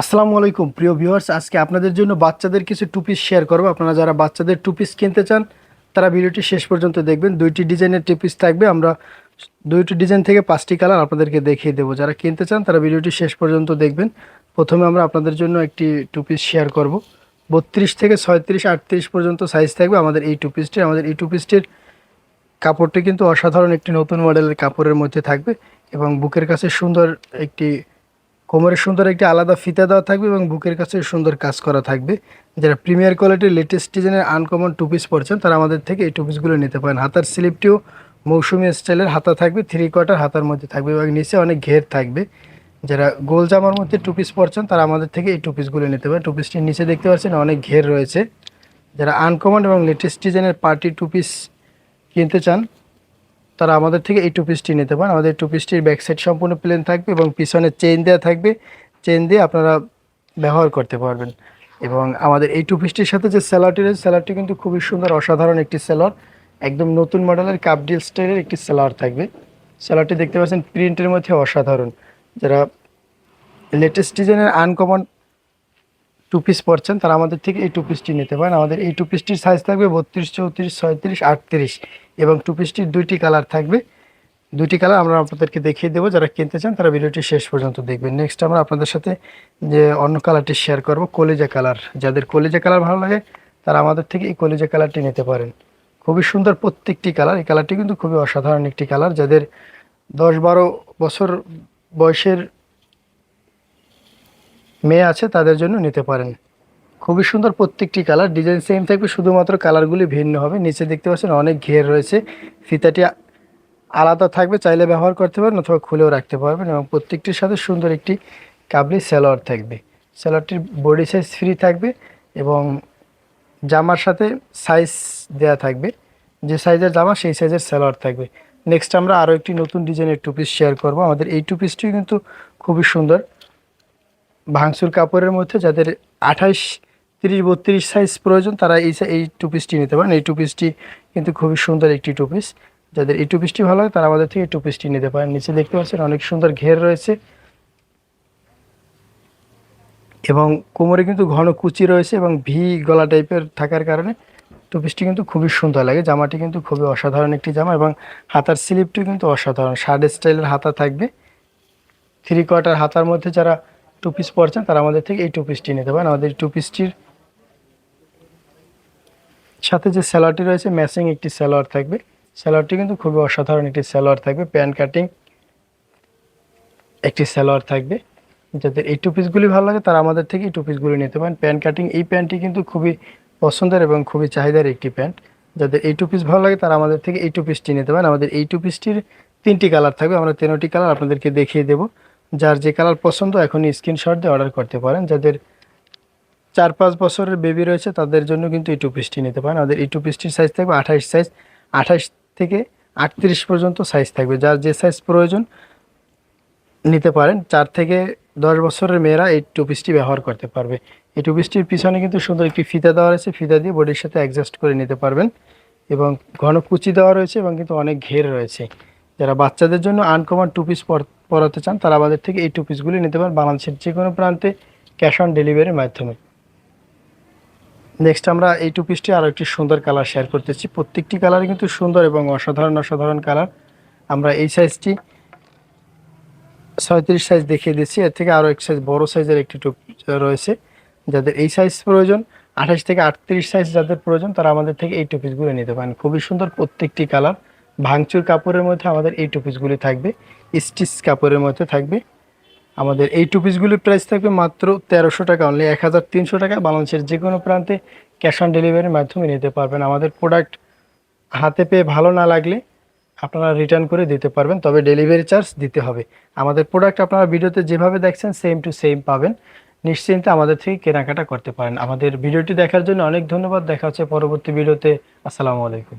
আসসালামু আলাইকুম, প্রিয় ভিউয়ার্স আজকে আপনাদের জন্য বাচ্চাদের কিছু টুপিস শেয়ার করব। আপনারা যারা বাচ্চাদের টুপিস কিনতে চান, তারা ভিডিওটি শেষ পর্যন্ত দেখবেন। দুইটি ডিজাইনের টুপিস থাকবে। আমরা দুইটি ডিজাইন থেকে পাঁচটি কালার আপনাদেরকে দেখিয়ে দেবো। যারা কিনতে চান, তারা ভিডিওটি শেষ পর্যন্ত দেখবেন। প্রথমে আমরা আপনাদের জন্য একটি টুপিস শেয়ার করব। বত্রিশ থেকে ছয়ত্রিশ, আটত্রিশ পর্যন্ত সাইজ থাকবে আমাদের এই টু পিসটির আমাদের এই টু পিসটির কাপড়টি কিন্তু অসাধারণ একটি নতুন মডেলের কাপড়ের মধ্যে থাকবে এবং বুকের কাছে সুন্দর একটি কোমরের সুন্দর একটি আলাদা ফিতা দেওয়া থাকবে এবং বুকের কাছে সুন্দর কাজ করা থাকবে। যারা প্রিমিয়ার কোয়ালিটির লেটেস্ট ডিজাইনের আনকমন টু পিস পরছেন, তারা আমাদের থেকে এই টু পিসগুলো নিতে পারেন। হাতার স্লিপটিও মৌসুমি স্টাইলের হাতা থাকবে থ্রি কোয়ার্টার হাতার মধ্যে থাকবে এবং নিচে অনেক ঘের থাকবে। যারা গোল জামার মধ্যে টু পিস তারা আমাদের থেকে এই টু পিসগুলো নিতে পারেন। টু পিসটির নিচে দেখতে পাচ্ছেন অনেক ঘের রয়েছে। যারা আনকমন এবং লেটেস্ট ডিজাইনের পার্টি টু পিস কিনতে চান তারা আমাদের থেকে এই টু পিসটি নিতে পারেন। আমাদের টু পিসটির ব্যাক সাইড সম্পূর্ণ প্লেন থাকবে এবং পিছনে চেইন দেওয়া থাকবে। চেইন দিয়ে আপনারা ব্যবহার করতে পারবেন। এবং আমাদের এই টু পিসটির সাথে যে স্যালাডটি রয়েছে স্যালাডটি কিন্তু খুবই সুন্দর, অসাধারণ একটি স্যালাড একদম নতুন মডেলের কাপডিল স্টাইলের একটি স্যালাড থাকবে। স্যালাডটি দেখতে পাচ্ছেন প্রিন্টের মধ্যে অসাধারণ। যারা লেটেস্ট ডিজাইনের আনকমন টু পিস পরছেন, তারা আমাদের থেকে এই টু পিসটি নিতে পারেন। আমাদের এই টু পিসটির সাইজ থাকবে বত্রিশ, চৌত্রিশ, ছয়ত্রিশ, আটত্রিশ এবং টু পিসটির দুইটি কালার থাকবে। দুটি কালার আমরা আপনাদেরকে দেখিয়ে দেবো। যারা কিনতে চান, তারা ভিডিওটি শেষ পর্যন্ত দেখবেন। নেক্সট আমরা আপনাদের সাথে যে অন্য কালারটি শেয়ার করব, কলেজা কালার যাদের কলেজা কালার ভালো লাগে, তারা আমাদের থেকে এই কলেজা কালারটি নিতে পারেন। খুবই সুন্দর প্রত্যেকটি কালার এই কালারটি কিন্তু খুবই অসাধারণ একটি কালার যাদের দশ বারো বছর বয়সের মেয়ে আছে, তাদের জন্য নিতে পারেন। খুবই সুন্দর প্রত্যেকটি কালার, ডিজাইন সেম থাকবে, শুধুমাত্র কালারগুলি ভিন্ন হবে। নিচে দেখতে পাচ্ছেন অনেক ঘের রয়েছে, ফিতাটি আলাদা থাকবে, চাইলে ব্যবহার করতে পারেন অথবা খুলেও রাখতে পারবেন এবং প্রত্যেকটির সাথে সুন্দর একটি কাবলি স্যালোয়ার থাকবে। স্যালোয়ারটির বডি সাইজ ফ্রি থাকবে এবং জামার সাথে সাইজ দেয়া থাকবে। যে সাইজের জামা, সেই সাইজের স্যালোয়ার থাকবে। নেক্সট আমরা আরও একটি নতুন ডিজাইনের টু পিস শেয়ার করব। আমাদের এই টু পিসটি কিন্তু খুবই সুন্দর। ভাঙচুর কাপড়ের মধ্যে যাদের আঠাইশ, তিরিশ, বত্রিশ সাইজ প্রয়োজন, তারা এই এই টু পিসটি নিতে পারেন। এই টু পিসটি কিন্তু খুবই সুন্দর একটি টু পিস যাদের এই টু পিসটি ভালো হয় তারা আমাদের থেকে টু পিসটি নিতে পারেন। নিচে দেখতে পাচ্ছেন অনেক সুন্দর ঘের রয়েছে। এবং কোমরে কিন্তু ঘন কুচি রয়েছে এবং ভি গলা টাইপের থাকার কারণে টু পিসটি কিন্তু খুবই সুন্দর লাগে। জামাটি কিন্তু খুবই অসাধারণ একটি জামা এবং হাতার স্লিপটি কিন্তু অসাধারণ। শার্ট স্টাইলের হাতা থাকবে। থ্রি কোয়ার্টার হাতার মধ্যে যারা টু পিস পরছেন, তারা আমাদের থেকে এই টু পিসটি নিতে পারেন। আমাদের টু পিসটির সাথে যে স্যালোয়ারটি রয়েছে ম্যাচিং একটি স্যালোয়ার থাকবে। স্যালোয়ারটি কিন্তু খুবই অসাধারণ একটি স্যালোয়ার থাকবে। প্যান কাটিং একটি স্যালোয়ার থাকবে। যাদের এই টু পিসগুলি ভালো লাগে, তারা আমাদের থেকে এই টু পিসগুলি নিতে পারেন। প্যান কাটিং এই প্যান্টটি কিন্তু খুবই পছন্দের এবং খুবই চাহিদার একটি প্যান্ট যাদের এই টু পিস ভালো লাগে, তারা আমাদের থেকে এই টু পিসটি নিতে পারেন। আমাদের এই টু পিসটির তিনটি কালার থাকবে। আমরা তিনটি কালার আপনাদেরকে দেখিয়ে দেবো। যার যে কালার পছন্দ, এখনই স্ক্রিনশট দিয়ে অর্ডার করতে পারেন। যাদের চার পাঁচ বছরের বেবি রয়েছে, তাদের জন্য কিন্তু এই পিসটি নিতে পারেন। আমাদের এই টু পিসটির সাইজ থাকবে আঠাইশ সাইজ আঠাইশ থেকে আটত্রিশ পর্যন্ত সাইজ থাকবে। যার যে সাইজ প্রয়োজন, নিতে পারেন। চার থেকে দশ বছরের মেয়েরা এই টু পিসটি ব্যবহার করতে পারবে। এই টু পিসটির পিছনে কিন্তু সুন্দর একটি ফিতা দেওয়া রয়েছে। ফিতা দিয়ে বডির সাথে অ্যাডজাস্ট করে নিতে পারবেন। এবং ঘন কুচি দেওয়া রয়েছে এবং কিন্তু অনেক ঘের রয়েছে। যারা বাচ্চাদের জন্য আনকমন টু পিস পরাতে চান, তারা আমাদের থেকে এই টু পিসগুলি নিতে পারেন বাংলাদেশের যে কোনো প্রান্তে ক্যাশ অন ডেলিভারির মাধ্যমে। নেক্সট আমরা এই টু পিসটি আরও একটি সুন্দর কালার শেয়ার করতেছি। প্রত্যেকটি কালার কিন্তু সুন্দর এবং অসাধারণ অসাধারণ কালার আমরা এই সাইজটি ছয়ত্রিশ সাইজ দেখিয়ে দিচ্ছি এর থেকে আরও এক সাইজ বড় সাইজের একটি টুপ রয়েছে। যাদের এই সাইজ প্রয়োজন, আঠাশ থেকে আটত্রিশ সাইজ যাদের প্রয়োজন, তারা আমাদের থেকে এই টুপিসগুলো নিতে পারেন। খুবই সুন্দর প্রত্যেকটি কালার ভাঙচুর কাপড়ের মধ্যে আমাদের এই টুপিসগুলি থাকবে, স্টিচ কাপড়ের মধ্যে থাকবে। আমাদের এই টুপিসগুলির প্রাইস থাকবে মাত্র তেরোশো টাকা অনলি এক হাজার তিনশো টাকা। বাংলাদেশের যে কোনো প্রান্তে ক্যাশ অন ডেলিভারির মাধ্যমে নিতে পারবেন। আমাদের প্রোডাক্ট হাতে পেয়ে ভালো না লাগলে আপনারা রিটার্ন করে দিতে পারবেন, তবে ডেলিভারি চার্জ দিতে হবে। আমাদের প্রোডাক্ট আপনারা ভিডিওতে যেভাবে দেখছেন সেম টু সেম পাবেন। নিশ্চিন্তে আমাদের থেকে কেনাকাটা করতে পারেন। আমাদের ভিডিওটি দেখার জন্য অনেক ধন্যবাদ। দেখা হচ্ছে পরবর্তী ভিডিওতে। আসসালামু আলাইকুম।